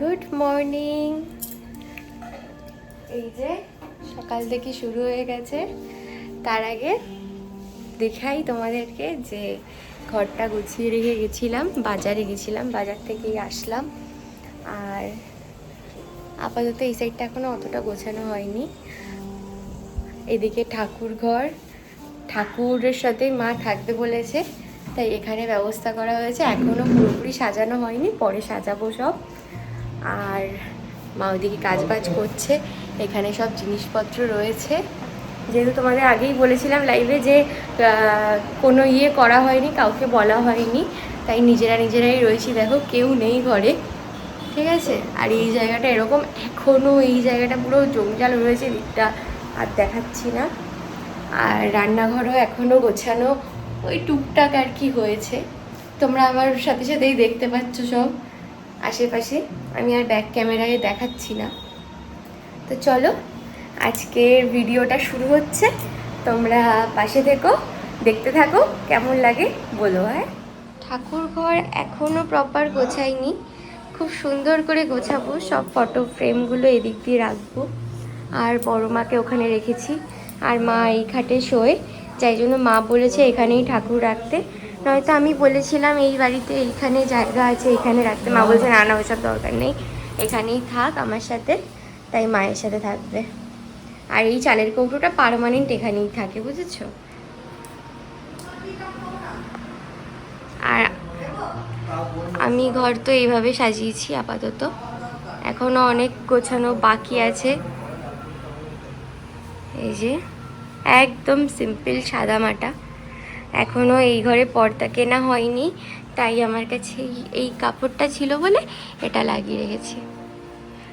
Good morning এই যে সকাল থেকে শুরু হয়ে গেছে। তার আগে দেখাই তোমাদেরকে যে ঘরটা গুছিয়ে রেখে গেছিলাম, বাজারে গেছিলাম, বাজার থেকেই আসলাম। আর আপাতত এই সাইডটা এখনও অতটা গোছানো হয়নি। এদিকে ঠাকুর ঘর, ঠাকুরের সাথে মা থাকবে বলেছে, তাই এখানে ব্যবস্থা করা হয়েছে। এখনও পুরোপুরি সাজানো হয়নি, পরে সাজাবো সব। আর মা ওইদিকে কাজ বাজ করছে। এখানে সব জিনিসপত্র রয়েছে। যেহেতু তোমাদের আগেই বলেছিলাম লাইভে যে কোনো ইয়ে করা হয়নি, কাউকে বলা হয়নি, তাই নিজেরা নিজেরাই রয়েছি। দেখো, কেউ নেই ঘরে। ঠিক আছে? আর এই জায়গাটা এরকম এখনও এই জায়গাটা পুরো জঞ্জাল রয়েছে দিকটা, আর দেখাচ্ছি না। আর রান্নাঘরও এখনও গোছানো। ওই টুকটাক আর কি হয়েছে। তোমরা আমার সাথে সাথেই দেখতে পাচ্ছ সব। আশেপাশে আমি আর ব্যাক ক্যামেরায় দেখাচ্ছি না। তো চলো, আজকের ভিডিওটা শুরু হচ্ছে। তোমরা পাশে থেকো, দেখতে থাকো, কেমন লাগে বলো হ্যাঁ? ঠাকুর ঘর এখনও প্রপার গোছাইনি। খুব সুন্দর করে গোছাবো, সব ফটো ফ্রেমগুলো এদিক দিয়ে রাখব। আর বড় মাকে ওখানে রেখেছি। আর মা এই খাটে শোয়, যাই জন্য মা বলেছে এখানেই ঠাকুর রাখতে। নয়তো আমি বলেছিলাম, এই বাড়িতে এইখানে জায়গা আছে এখানে রাখতে। মা বলছে, না না ওসব দরকার নেই। এখানেই থাক আমার সাথে। তাই মায়ের সাথে থাকবে। আর এই চালের কৌটোটা পারমানেন্ট এখানেই থাকে, বুঝেছ? আর আমি ঘর তো এইভাবে সাজিয়েছি আপাতত। এখনও অনেক গোছানো বাকি আছে। এই যে, একদম সিম্পল সাদা মাটা। এখনও এই ঘরে পর্দা কেনা হয়নি তাই আমার কাছে এই- কাপড়টা ছিল বলে এটা লাগিয়ে রেখেছি।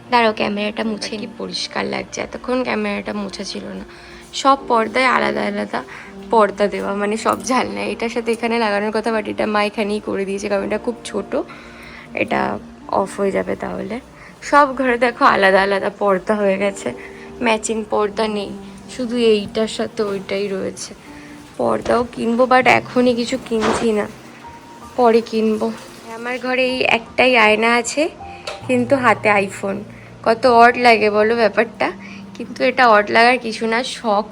দাঁড়াও ক্যামেরাটা মুছে কি পরিষ্কার লাগছে? এতক্ষণ ক্যামেরাটা মুছা ছিল না। সব পর্দায় আলাদা আলাদা পর্দা দেওয়া মানে সব ঝালনা। এটার সাথে এখানে লাগানোর কথা বাট এটা মা এখানেই করে দিয়েছে কারণ এটা খুব ছোট। এটা অফ হয়ে যাবে তাহলে। সব ঘরে দেখো আলাদা আলাদা পর্দা হয়ে গেছে। ম্যাচিং পর্দা নেই। শুধু এইটার সাথে ওইটাই রয়েছে। পর্দাও কিনবো বাট এখনই কিছু কিনছি না। পরে কিনবো। আমার ঘরে এই একটাই আয়না আছে, কিন্তু হাতে আইফোন কত অড লাগে বলো ব্যাপারটা? কিন্তু এটা অড লাগার কিছু না, শখ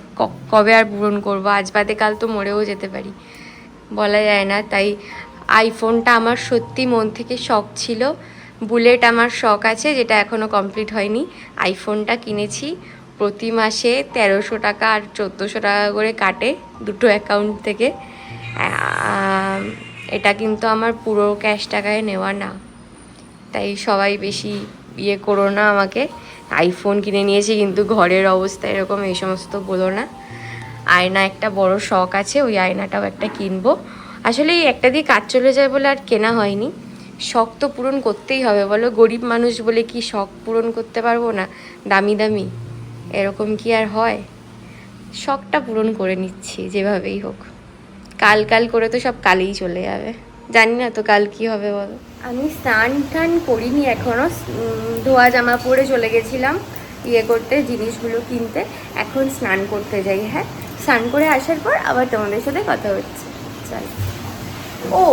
কবে আর পূরণ করব? আজ বাদে কাল তো মরেও যেতে পারি। বলা যায় না, তাই আইফোনটা আমার সত্যি মন থেকে শখ ছিল। বুলেট আমার শখ আছে, যেটা এখনও কমপ্লিট হয়নি। আইফোনটা কিনেছি প্রতি মাসে তেরোশো টাকা আর চোদ্দোশো টাকা করে কাটে দুটো অ্যাকাউন্ট থেকে। এটা কিন্তু আমার পুরো ক্যাশ টাকায় নেওয়া না। তাই সবাই বেশি ইয়ে করো না আমাকে। আইফোন কিনে নিয়েছি কিন্তু ঘরের অবস্থা এরকম, এই সমস্ত বলো না। আয়না একটা বড় শখ আছে, ওই আয়নাটাও একটা কিনবো। আসলে একটা দিয়ে কাজ চলে যায় বলে আর কেনা হয়নি। শখ তো পূরণ করতেই হবে। বলো গরিব মানুষ বলে কি শখ পূরণ করতে পারব না? দামি দামি। এরকম কি আর হয়? শখটা পূরণ করে নিচ্ছি, যেভাবেই হোক। কাল কাল করে তো সব কালেই চলে যাবে। জানি না তো কাল কি হবে বলো? আমি স্নান টান করিনি এখনও ধোয়া জামা পরে চলে গেছিলাম ইয়ে করতে, জিনিসগুলো কিনতে। এখন স্নান করতে যাই হ্যাঁ। স্নান করে আসার পর আবার তোমাদের সাথে কথা হচ্ছে। চল। ও,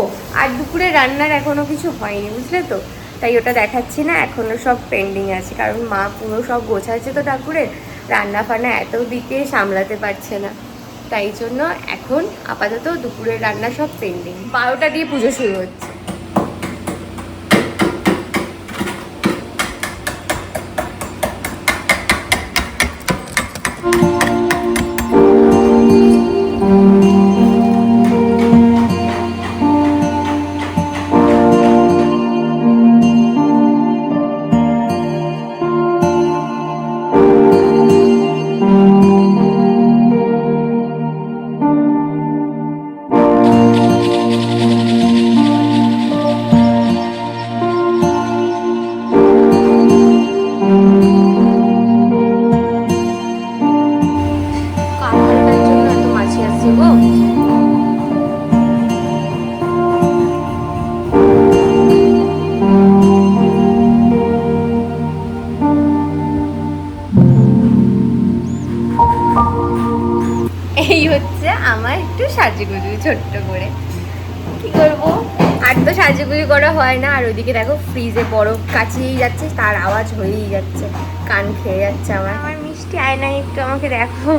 আর দুপুরে রান্নার এখনও কিছু হয়নি, বুঝলে তো? তাই ওটা দেখাচ্ছি না, এখনও সব পেন্ডিং আছে। কারণ মা পুরো সব গোছাচ্ছে তো ঠাকুরের। রান্না ফান্না এত দিকে সামলাতে পারছে না। তাই জন্য এখন আপাতত দুপুরের রান্না সব পেন্ডিং বারোটা দিয়ে পুজো শুরু হচ্ছে। ছোট্ট করে হয় না। আর ওইদিকে দেখো ফ্রিজে বরফ কাছেই যাচ্ছে তার আওয়াজ হয়েই যাচ্ছে কান খেয়ে যাচ্ছে আমার। আমার মিষ্টি আয়নায় একটু আমাকে দেখো।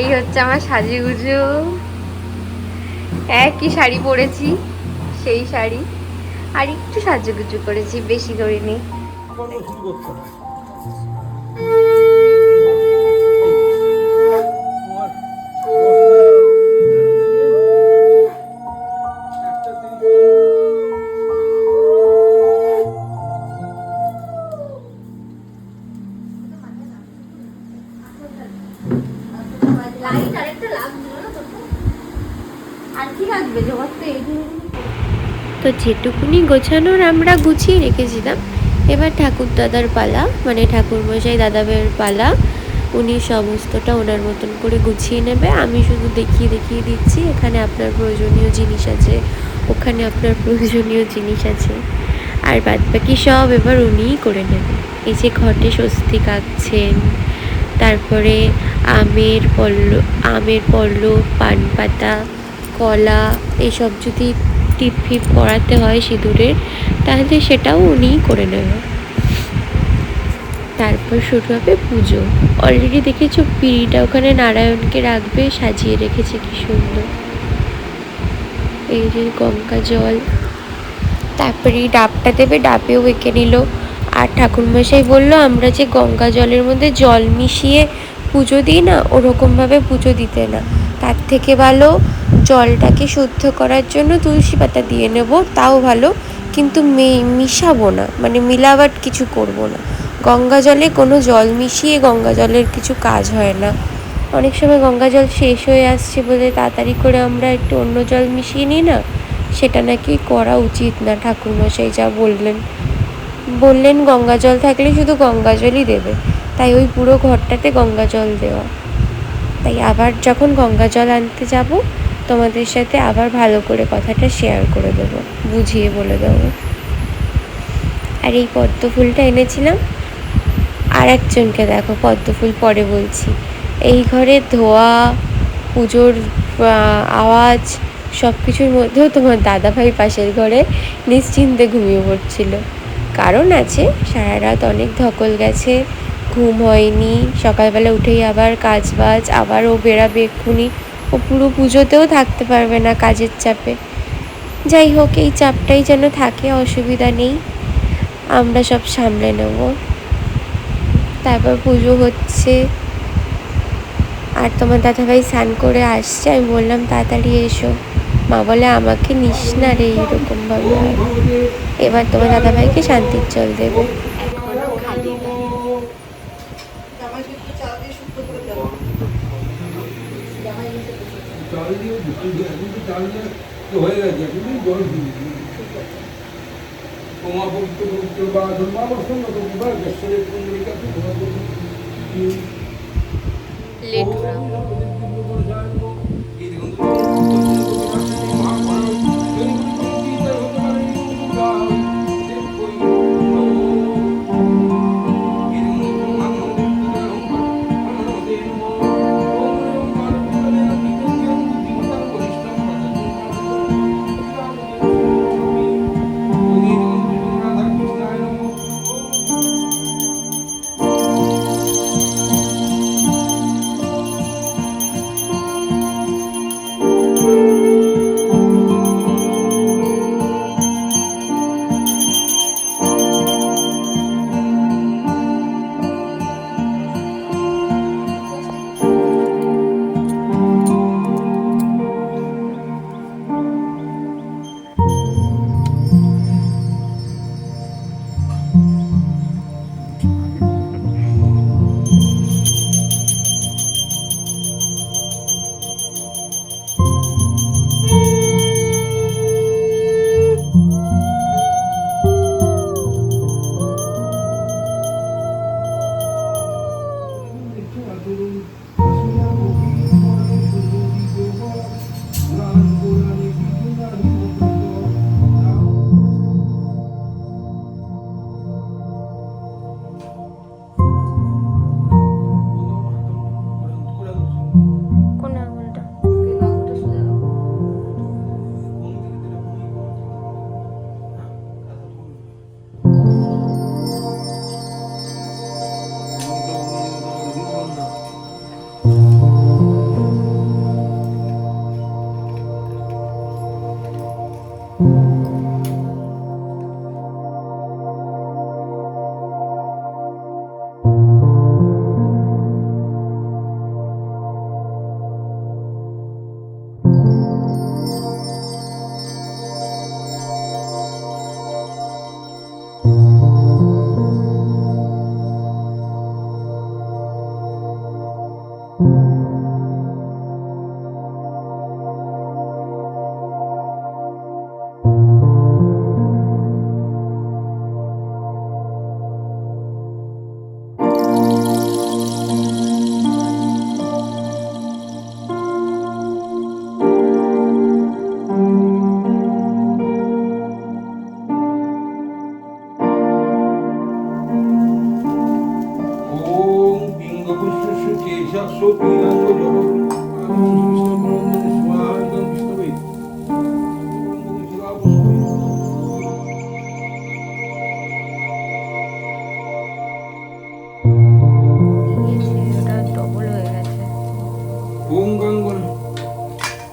এই হচ্ছে আমার সাজুগুজু। একই শাড়ি পরেছি? সেই শাড়ি। আর একটু সাজুগুজু করেছি বেশি করিনি। তো যেটুকুনি গোছানোর আমরা গুছিয়ে রেখেছিলাম। এবার ঠাকুর দাদার পালা মানে ঠাকুর মশাই দাদাবের পালা। উনি সমস্তটা ওনার মতন করে গুছিয়ে নেবে। আমি শুধু দেখিয়ে দেখিয়ে দিচ্ছি, এখানে আপনার প্রয়োজনীয় জিনিস আছে, ওখানে আপনার প্রয়োজনীয় জিনিস আছে। আর বাদ বাকি সব এবার উনিই করে নেবে। এই যে ঘটে স্বস্তি আঁকছেন তারপরে আমের পল্ল, আমের পল্লব পান পাতা কলা, এসব যদি টিপ ফিপ করাতে হয় সিঁদুরের, তাহলে সেটাও উনিই করে নেবে। তারপর শুরু হবে পুজো। অলরেডি দেখেছ, পিঁড়িটা ওখানে নারায়ণকে রাখবে, সাজিয়ে রেখেছে কি সুন্দর। এই যে গঙ্গা জল। তারপরে ডাবটা দেবে, ডাবেও এঁকে নিল। আর ঠাকুরমশাই বলল, আমরা যে গঙ্গা জলের মধ্যে জল মিশিয়ে পুজো দিই না, ওরকমভাবে পুজো দিতে না। তার থেকে ভালো জলটাকে শুদ্ধ করার জন্য তুলসী পাতা দিয়ে নেব, তাও ভালো, কিন্তু মে- মিশাবো না মানে মিলাবাট কিছু করব না। গঙ্গা জলে কোনো জল মিশিয়ে গঙ্গা জলের কিছু কাজ হয় না। অনেক সময় গঙ্গা জল শেষ হয়ে আসছে বলে তাড়াতাড়ি করে আমরা একটু অন্য জল মিশিয়ে নিই না? সেটা নাকি করা উচিত না ঠাকুরমশাই যা বললেন। বললেন গঙ্গা জল থাকলে শুধু গঙ্গা জলই দেবে, তাই ওই পুরো ঘরটাতে গঙ্গা জল দেওয়া। তাই আবার যখন গঙ্গা জল আনতে যাব, তোমাদের সাথে আবার ভালো করে কথাটা শেয়ার করে দেবো, বুঝিয়ে বলে দেবো। আর এই পদ্ম ফুলটা এনেছিলাম আর একজনকে দেখো পদ্ম ফুল পরে বলছি। এই ঘরে ধোয়া, পুজোর আওয়াজ সব কিছুর মধ্যেও তোমার দাদাভাই পাশের ঘরে নিশ্চিন্তে ঘুমিয়ে পড়ছিল। কারণ আছে, সারা রাত অনেক ধকল গেছে ঘুম হয়নি। সকালবেলা উঠেই আবার কাজ বাজ আবার ও বেরাবে এক্ষুনি। ও পুরো পুজোতেও থাকতে পারবে না কাজের চাপে। যাই হোক, এই চাপটাই যেন থাকে, অসুবিধা নেই। আমরা সব সামলে নেব। তারপর পুজো হচ্ছে। আর তোমার দাদাভাই স্নান করে আসছে। আমি বললাম, তাড়াতাড়ি এসো। মা বলে, আমাকে নিস না রে এরকমভাবে এবার তোমার দাদাভাইকে শান্তির জল দেবে এখনও খালি চাল দিয়ে দুটো দিয়ে এখন তো চাল দিয়ে তো হয়ে গেছে এখন তো জল দিয়ে তোমা পবিত্র পবিত্র বা ধর্মা বর্ষণ তো বিবাহ গেশ্বরের পুণ্ডরিকা তো তোমার লেট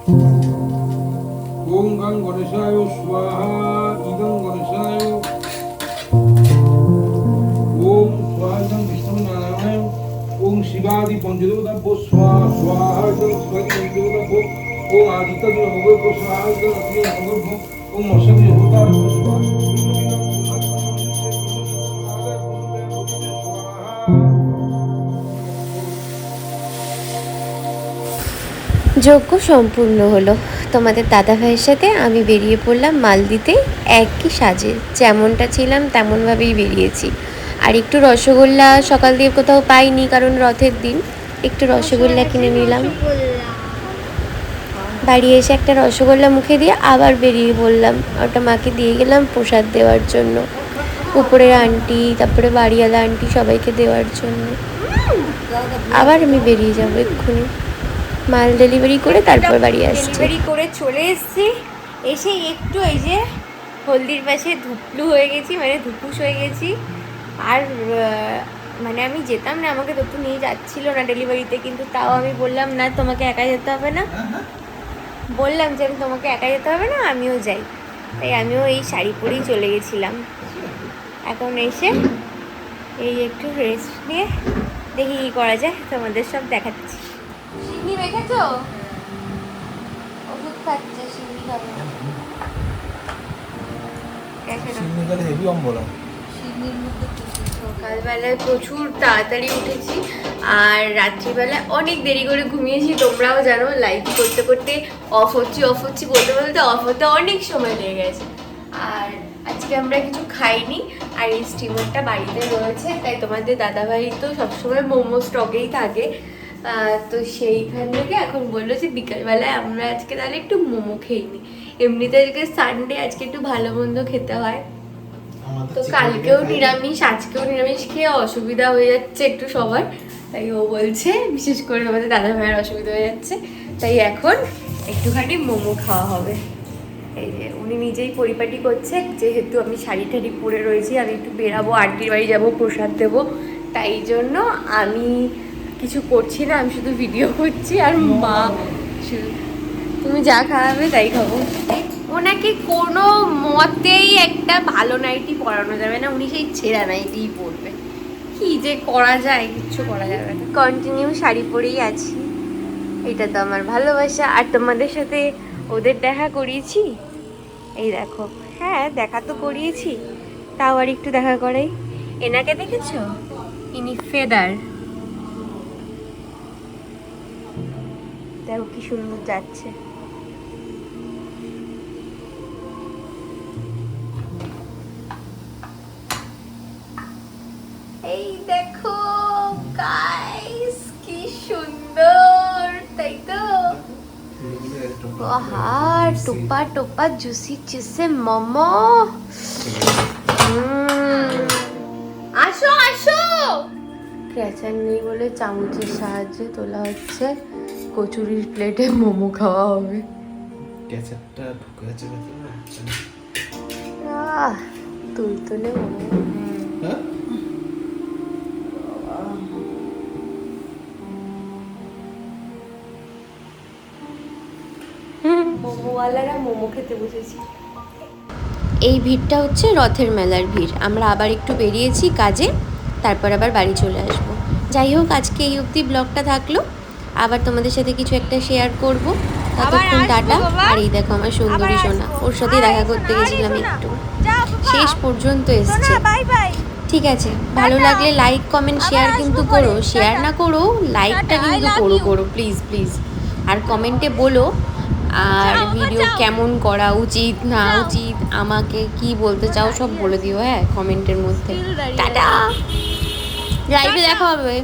ওম গং গণেশায় স্বাহা ইদং গণেশায় ওম স্বাহা ইদং বিষ্ণু নারায়ণ ওম শিবাদি পঞ্চদেবতাভ্য স্বাহা স্বাহা ইদং শিবাদি পঞ্চদেবতাভ্য ওম আদিত্য দেবভ্য স্বাহা ইদং অগ্নি দেবভ্য ওম অশ্বী দেবতাভ্য স্বাহা যজ্ঞ সম্পূর্ণ হলো। তোমাদের দাদা ভাইয়ের সাথে আমি বেরিয়ে পড়লাম মালদিতে একই সাজে। যেমনটা ছিলাম তেমনভাবেই বেরিয়েছি। আর একটু রসগোল্লা সকাল দিয়ে কোথাও পাইনি কারণ রথের দিন। একটু রসগোল্লা কিনে নিলাম। বাড়ি এসে একটা রসগোল্লা মুখে দিয়ে আবার বেরিয়ে পড়লাম। ওটা মাকে দিয়ে গেলাম প্রসাদ দেওয়ার জন্য। উপরের আন্টি, তারপরে বাড়িওয়ালা আন্টি সবাইকে দেওয়ার জন্য। আবার আমি বেরিয়ে যাব এক্ষুনি। মাল ডেলিভারি করে তারপর বাড়ি আসছি। ডেলিভারি করে চলে এসেছি। এসে একটু এই যে হলদির পাশে ধুপলু হয়ে গেছি মানে ধুপুস হয়ে গেছি। আর মানে আমি যেতাম না আমাকে তো নিয়ে যাচ্ছিল না ডেলিভারিতে কিন্তু তাও আমি বললাম না তোমাকে একা যেতে হবে না। বললাম যে আমি তোমাকে একা যেতে হবে না আমিও যাই। তাই আমিও এই শাড়ি পরেই চলে গেছিলাম। এখন এসে এই একটু রেস্ট নিয়ে দেখি কী করা যায় তোমাদের সব দেখাচ্ছি। সিন্নি ওষুধ খাচ্ছে সিন্নি খাবে হেভি অম্বল সকালবেলায় প্রচুর তাড়াতাড়ি উঠেছি আর রাত্রিবেলায় অনেক দেরি করে ঘুমিয়েছি। তোমরাও জানো লাইভ করতে করতে অফ হচ্ছি অফ হচ্ছি বলতে বলতে অফ হতে অনেক সময় লেগে গেছে। আর আজকে আমরা কিছু খাইনি আর এই স্টিমারটা বাড়িতে রয়েছে তাই তোমাদের দাদাভাই তো সবসময় মোমো স্টকেই থাকে। তো সেইখান থেকে এখন বলল যে বিকালবেলায় আমরা আজকে তাহলে একটু মোমো খেয়ে নিই। এমনিতে আজকে সানডে আজকে একটু ভালো মন্দ খেতে হয়। তো কালকেও নিরামিষ আজকেও নিরামিষ খেয়ে অসুবিধা হয়ে যাচ্ছে একটু সবার। তাই ও বলছে বিশেষ করে আমাদের দাদা ভাইয়ের অসুবিধা হয়ে যাচ্ছে। তাই এখন একটুখানি মোমো খাওয়া হবে। এই যে উনি নিজেই পরিপাটি করছে যেহেতু আমি শাড়ি টাড়ি পরে রয়েছি আমি একটু বেরাবো আন্টির বাড়ি যাব প্রসাদ দেবো। তাই জন্য আমি কিছু করছি না আমি শুধু ভিডিও করছি আর মা তুমি যা খাওয়াবে তাই খাব। ওনাকে কোনো মতেই একটা ভালো নাইটি পরানো যাবে না উনি সেই ছেঁড়া নাইটিই পরবে কি যে করা যায় কিচ্ছু করা যাবে না। কন্টিনিউ শাড়ি পরেই আছি। এটা তো আমার ভালোবাসা। আর তোমাদের সাথে ওদের দেখা করিয়েছি? এই দেখো। হ্যাঁ দেখা তো করিয়েছি। তাও আর একটু দেখা করাই। এনাকে দেখেছ? ইনি ফেদার। দেখো কি সুন্দর যাচ্ছে। এই দেখো গাইস কি সুন্দর, তাই তো? আহা টোপা টোপা, জুসি জুসে মোমো। আসো আসো। ক্যাচার নেই বলে চামচের সাহায্যে তোলা হচ্ছে। কচুরির প্লেটে মোমো খাওয়া হবে। ক্যাচারটা ঢুকে আছে ভেতরে আহ তুলতুলে মোমো। হ্যাঁ? মোমোওয়ালারা মোমো খেতে বসেছি। এই ভিড়টা হচ্ছে রথের মেলার ভিড়। আমরা আবার একটু বেরিয়েছি কাজে তারপর আবার বাড়ি চলে আসব। যাই হোক আজকে এই অবধি ব্লগটা থাকল। আবার তোমাদের সাথে কিছু একটা শেয়ার করব। ততক্ষণ টাটা। আর এই দেখো আমার সুন্দরী সোনা। ওর সাথেই দেখা করতে গেছিলাম একটু। শেষ পর্যন্ত এসছে। ঠিক আছে। ভালো লাগলে লাইক কমেন্ট শেয়ার কিন্তু। করো। শেয়ার না করো লাইকটা কিন্তু করো. করো। প্লিজ প্লিজ আর কমেন্টে বলো আর ভিডিও কেমন করা উচিত না উচিত আমাকে কি বলতে চাও সব বলে দিও হ্যাঁ কমেন্টের মধ্যে। টাটা! লাইভে দেখা হবে।